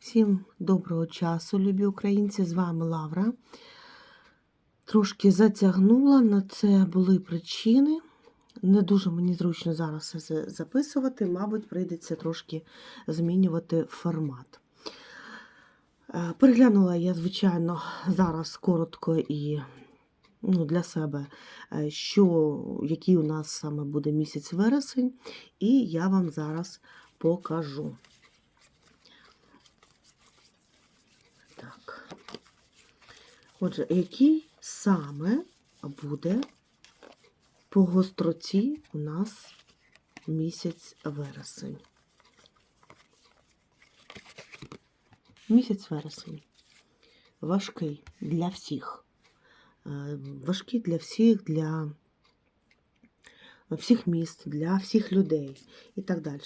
Всім доброго часу, любі українці! З вами Лавра. Трошки затягнула, на це були причини. Не дуже мені зручно зараз це записувати, мабуть, прийдеться трошки змінювати формат. Е, Переглянула я, звичайно, зараз коротко і ну, для себе, е, що, який у нас саме буде місяць вересень, і я вам зараз покажу. Так. Отже, який саме буде по гостроті у нас місяць вересень? Місяць вересень. Важкий для всіх. Е, Важкий для всіх, для всіх міст, для всіх людей і так далі.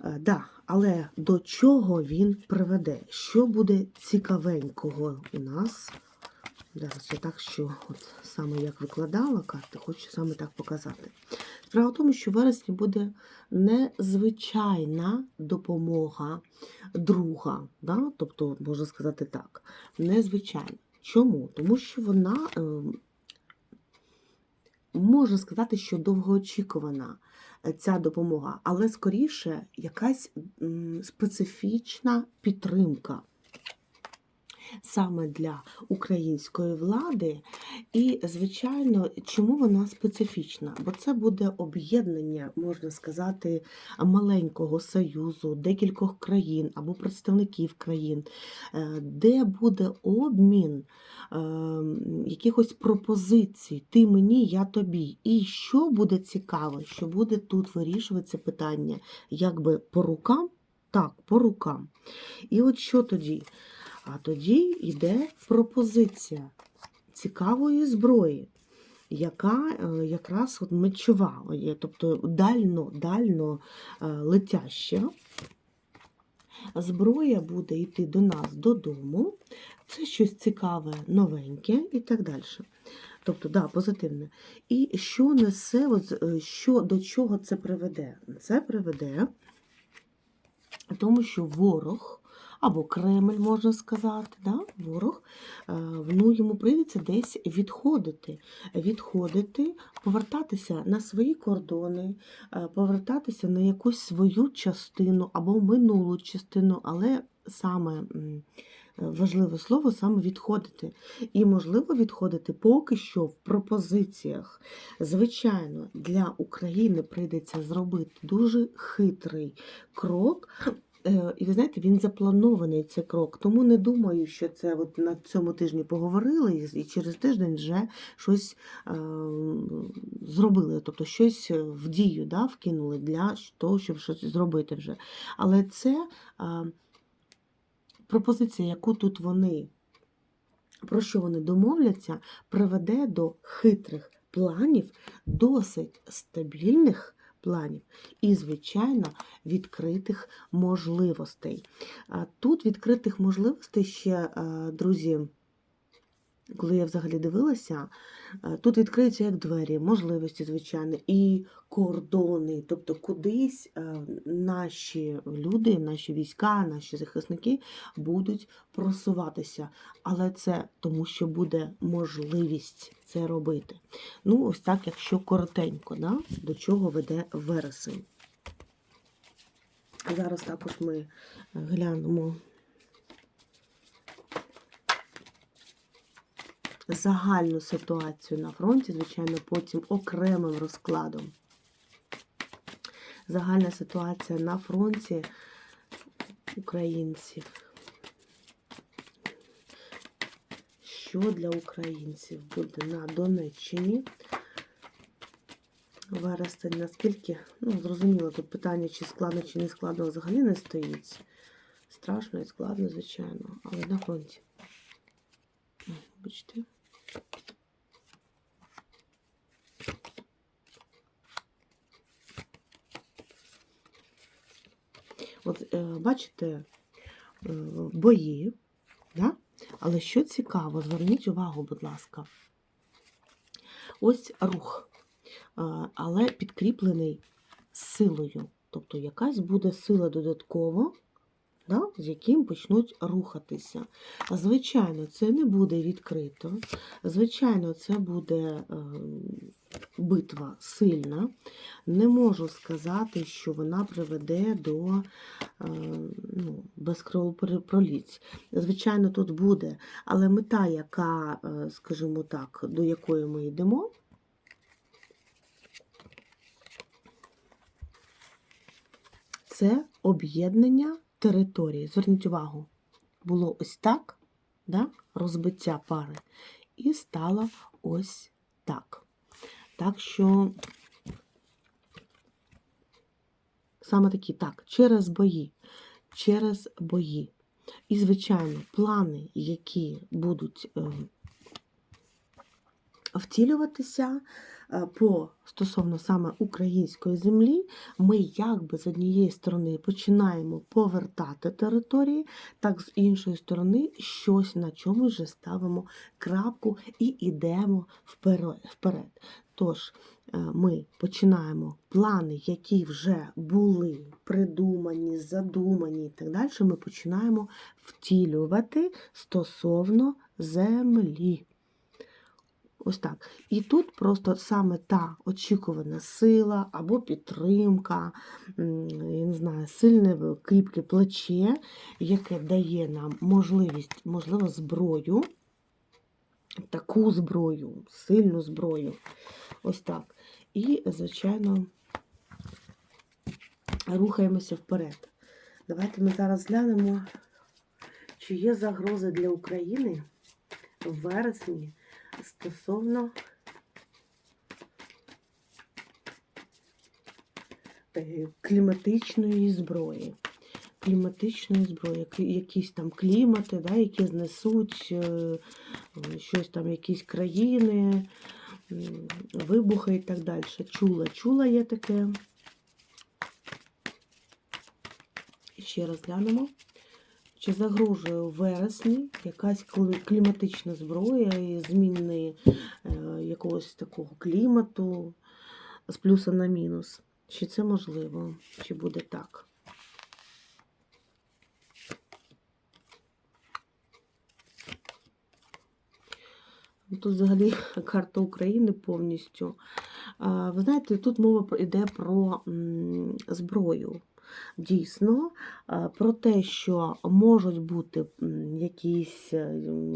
Е, Да, але до чого він приведе? Що буде цікавенького у нас? Зараз я так, що от саме як викладала карти, хочу саме так показати. Справа в тому, що в вересні буде незвичайна допомога друга, да? тобто, можна сказати так, незвичайна. Чому? Тому що вона, е, можна сказати, що довгоочікувана ця допомога, але скоріше якась специфічна підтримка саме для української влади. І, звичайно, чому вона специфічна? Бо це буде об'єднання, можна сказати, маленького союзу, декількох країн або представників країн, е, де буде обмін е, якихось пропозицій, ти мені, я тобі. І що буде цікаво, що буде тут вирішуватися питання, якби по рукам, так, по рукам. І от що тоді? А тоді йде пропозиція цікавої зброї, яка е, якраз от мечова, тобто дально, дально е, летяща. Зброя буде йти до нас додому, це щось цікаве, новеньке і так далі. Тобто, да, позитивне. І що несе, от, е, що, до чого це приведе? Це приведе, тому що ворог або Кремль, можна сказати, да? ворог, е, ну, йому прийдеться десь відходити, відходити, повертатися на свої кордони, е, повертатися на якусь свою частину або минулу частину, але саме. Важливе слово саме відходити. І, можливо, відходити поки що в пропозиціях. Звичайно, для України прийдеться зробити дуже хитрий крок, Е, і ви знаєте, він запланований цей крок. Тому не думаю, що це от на цьому тижні поговорили, і через тиждень вже щось е, зробили, тобто щось в дію да, вкинули для того, щоб щось зробити вже. Але це е, пропозиція, яку тут вони, про що вони домовляться, приведе до хитрих планів, досить стабільних планів і, звичайно, відкритих можливостей. Тут відкритих можливостей ще, друзі, коли я взагалі дивилася, тут відкриються як двері, можливості, звичайно, і кордони. Тобто кудись наші люди, наші війська, наші захисники будуть просуватися. Але це тому, що буде можливість це робити. Ну, ось так, якщо коротенько, да? до чого веде вересень. Зараз також ми глянемо загальну ситуацію на фронті, звичайно, потім окремим розкладом. Загальна ситуація на фронті українців. Що для українців буде на Донеччині? Вересень, наскільки, ну, зрозуміло, тут питання, чи складно, чи не складно, взагалі не стоїть. Страшно і складно, звичайно, але на фронті. Бачите? От, е, бачите, е, бої, да? але що цікаво, зверніть увагу, будь ласка, ось рух, е, але підкріплений силою. Тобто якась буде сила додатково да, з яким почнуть рухатися. Звичайно, це не буде відкрито. Звичайно, це буде е, битва сильна. Не можу сказати, що вона приведе до е, ну, безкровопроліць. Звичайно, тут буде, але мета, яка, е, скажімо так, до якої ми йдемо, це об'єднання території. Зверніть увагу, було ось так, да? розбиття пари, і стало ось так. Так що саме такі, так, через бої, через бої. І, звичайно, плани, які будуть е, втілюватися по стосовно саме української землі, ми якби з однієї сторони починаємо повертати території, так з іншої сторони щось на чомусь вже ставимо крапку і йдемо вперед. Тож, е, ми починаємо плани, які вже були придумані, задумані і так далі, ми починаємо втілювати стосовно землі. Ось так. І тут просто саме та очікувана сила або підтримка, я не знаю, сильне кріпке плече, яке дає нам можливість, можливо, зброю, таку зброю, сильну зброю. Ось так. І, звичайно, рухаємося вперед. Давайте ми зараз глянемо, чи є загрози для України в вересні стосовно е, кліматичної зброї. Кліматичної зброї, якісь там клімати, да, які знесуть е, щось там, якісь країни, вибухи і так далі. Чула, чула є таке. Ще раз глянемо. Чи загрожує у вересні якась кліматична зброя і зміни е, якогось такого клімату з плюса на мінус? Чи це можливо? Чи буде так? Ну, тут взагалі карта України повністю. Ви знаєте, тут мова йде про зброю. Дійсно, про те, що можуть бути якісь е,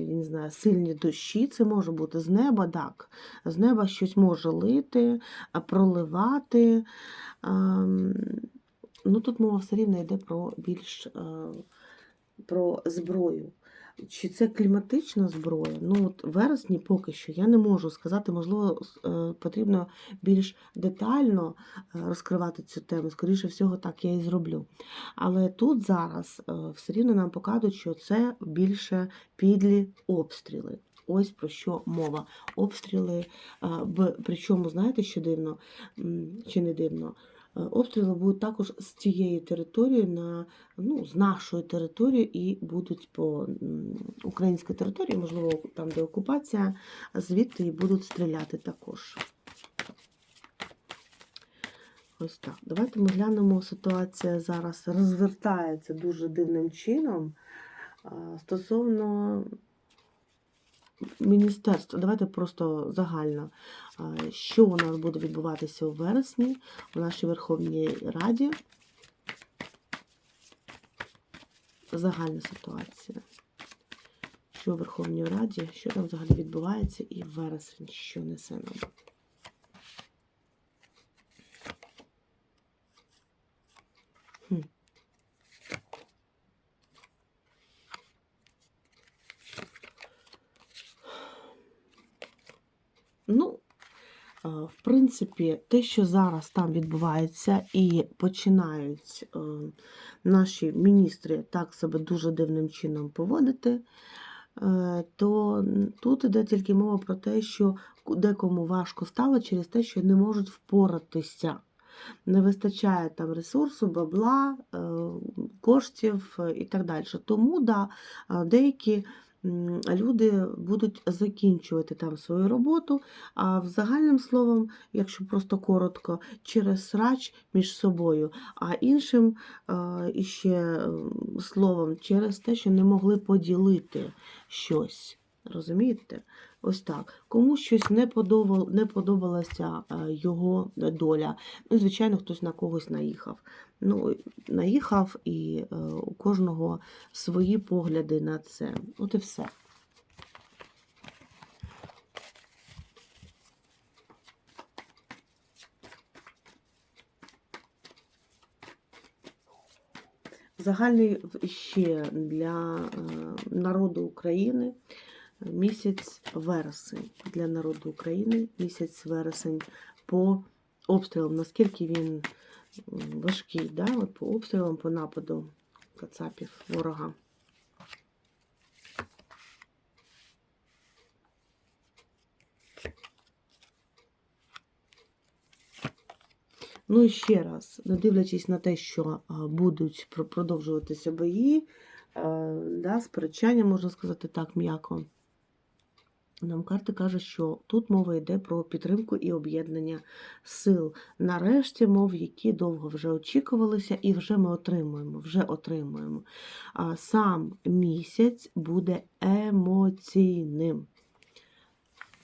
не знаю, сильні дощі, це може бути з неба, так. З неба щось може лити, проливати. Ну, Тут мова все рівно йде про більш про зброю. Чи це кліматична зброя? Ну, от вересні поки що я не можу сказати, можливо, е, потрібно більш детально е, розкривати цю тему. Скоріше всього, так я і зроблю. Але тут зараз е, все рівно нам показують, що це більше підлі обстріли. Ось про що мова. Обстріли, причому, знаєте, що дивно, чи не дивно? Обстріли будуть також з цієї території, на, ну, з нашої території, і будуть по українській території, можливо, там, де окупація, звідти і будуть стріляти також. Ось так. Давайте ми глянемо, ситуація зараз розвертається дуже дивним чином стосовно Міністерство, давайте просто загально, що у нас буде відбуватися у вересні у нашій Верховній Раді. Загальна ситуація. Що у Верховній Раді, що там взагалі відбувається, і вересень, що несе нам. Ну, в принципі, те, що зараз там відбувається, і починають е, наші міністри так себе дуже дивним чином поводити, е, то тут іде тільки мова про те, що декому важко стало через те, що не можуть впоратися. Не вистачає там ресурсу, бабла, е, коштів і так далі. Тому да, деякі люди будуть закінчувати там свою роботу, а в загальним словом, якщо просто коротко, через срач між собою, а іншим е, іще словом, через те, що не могли поділити щось. Розумієте? Ось так. Комусь щось не, подобал, не подобалася е, його доля. Ну, звичайно, хтось на когось наїхав. Ну, наїхав, і е, у кожного свої погляди на це. От і все. Загальний ще для е, народу України місяць вересень. Для народу України місяць вересень по обстрілам. Наскільки він важкий, да? От по обстрілам, по нападу кацапів, ворога. Ну і ще раз, не дивлячись на те, що будуть продовжуватися бої, е, да, сперечання, можна сказати так, м'яко. Нам карта каже, що тут мова йде про підтримку і об'єднання сил. Нарешті, мов, які довго вже очікувалися, і вже ми отримуємо, вже отримуємо. Сам місяць буде емоційним.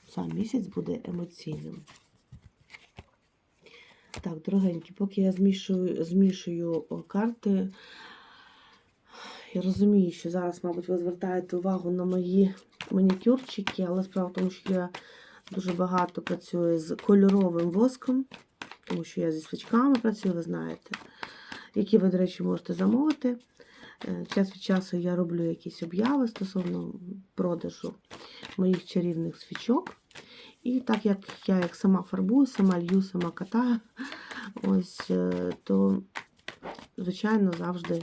Сам місяць буде емоційним. Так, дорогенькі, поки я змішую, змішую карти, я розумію, що зараз, мабуть, ви звертаєте увагу на мої манікюрчики, але справа в тому, що я дуже багато працюю з кольоровим воском, тому що я зі свічками працюю, ви знаєте, які ви, до речі, можете замовити. Е, Час від часу я роблю якісь обяви стосовно продажу моїх чарівних свічок. І так як я як сама фарбую, сама лью, сама катаю, ось, е, то, звичайно, завжди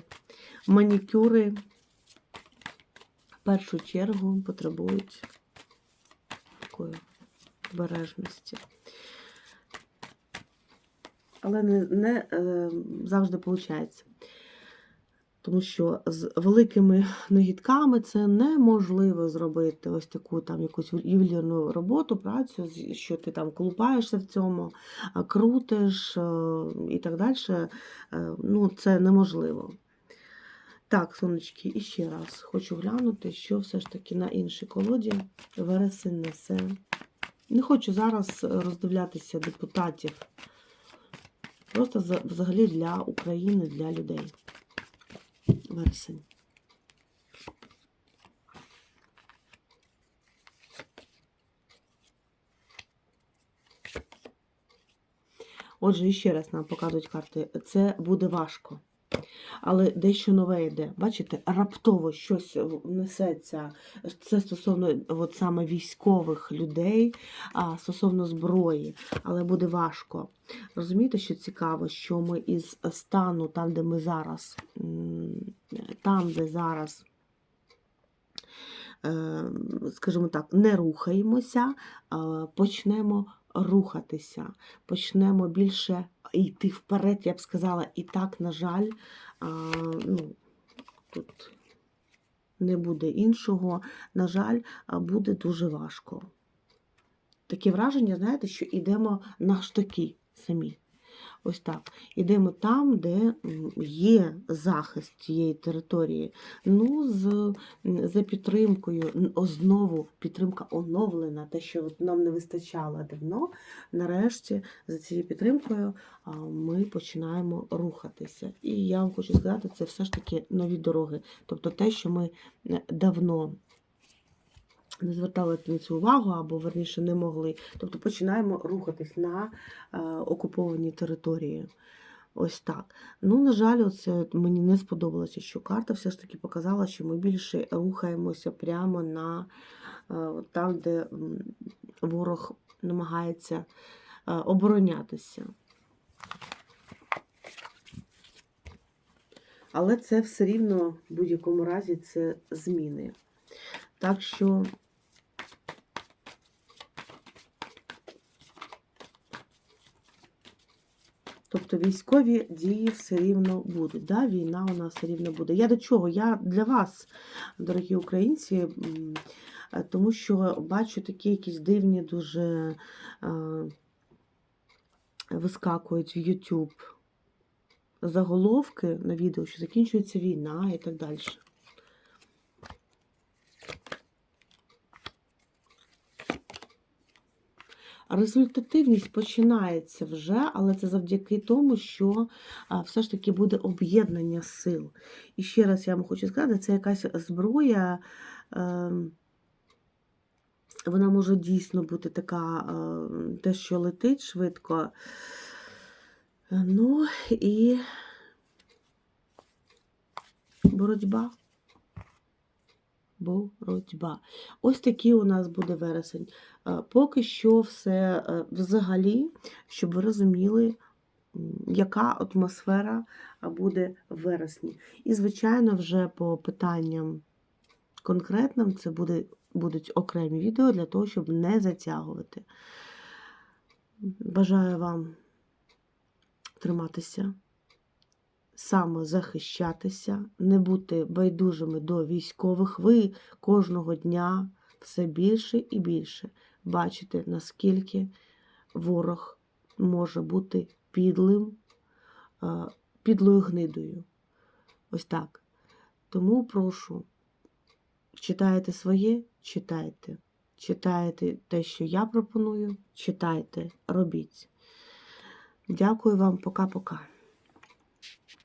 манікюри першу чергу потребують такої обережності. Але не, не е, завжди виходить. Тому що з великими нагідками це неможливо зробити ось таку там якусь ювелірну роботу, працю, що ти там колупаєшся в цьому, крутиш е, і так далі. Е, Ну, це неможливо. Так, сонечки, і ще раз хочу глянути, що все ж таки на іншій колоді вересень несе. Не хочу зараз роздивлятися депутатів. Просто взагалі для України, для людей. Вересень. Отже, ще раз нам показують карти. Це буде важко. Але дещо нове йде. Бачите, раптово щось несеться. Це стосовно от саме військових людей, а стосовно зброї, але буде важко. Розумієте, що цікаво, що ми із стану, там, де ми зараз, там, де зараз, е, скажімо так, не рухаємося, почнемо рухатися, почнемо більше йти вперед, я б сказала, і так, на жаль, а, ну, тут не буде іншого. На жаль, буде дуже важко. Таке враження, знаєте, що йдемо на штаки самі. Ось так. Ідемо там, де є захист цієї території. Ну, з, за підтримкою, знову підтримка оновлена, те, що нам не вистачало давно. Нарешті, за цією підтримкою ми починаємо рухатися. І я вам хочу сказати, це все ж таки нові дороги. Тобто те, що ми давно не звертали на цю увагу, або верніше не могли. Тобто починаємо рухатись на е, окуповані території. Ось так. Ну, на жаль, оце мені не сподобалося, що карта все ж таки показала, що ми більше рухаємося прямо на е, там, де ворог намагається е, оборонятися. Але це все рівно в будь-якому разі це зміни. Так що Тобто військові дії все рівно будуть. Да? Війна у нас все рівно буде. Я до чого? Я для вас, дорогі українці, е, тому що бачу такі якісь дивні дуже е, вискакують в YouTube заголовки на відео, що закінчується війна і так далі. Результативність починається вже, але це завдяки тому, що все ж таки буде об'єднання сил. І ще раз я вам хочу сказати, це якась зброя, е, вона може дійсно бути така, е, те, що летить швидко. Ну і боротьба. Боротьба. Ось такий у нас буде вересень. Е, Поки що все е, взагалі, щоб ви розуміли, яка атмосфера е, буде в вересні. І, звичайно, вже по питанням конкретним це буде, будуть окремі відео для того, щоб не затягувати. Бажаю вам триматися, самозахищатися, не бути байдужими до військових. Ви кожного дня все більше і більше бачите, наскільки ворог може бути підлим, підлою гнидою. Ось так. Тому прошу, читаєте своє, читайте. Читаєте те, що я пропоную, читайте, робіть. Дякую вам, пока-пока.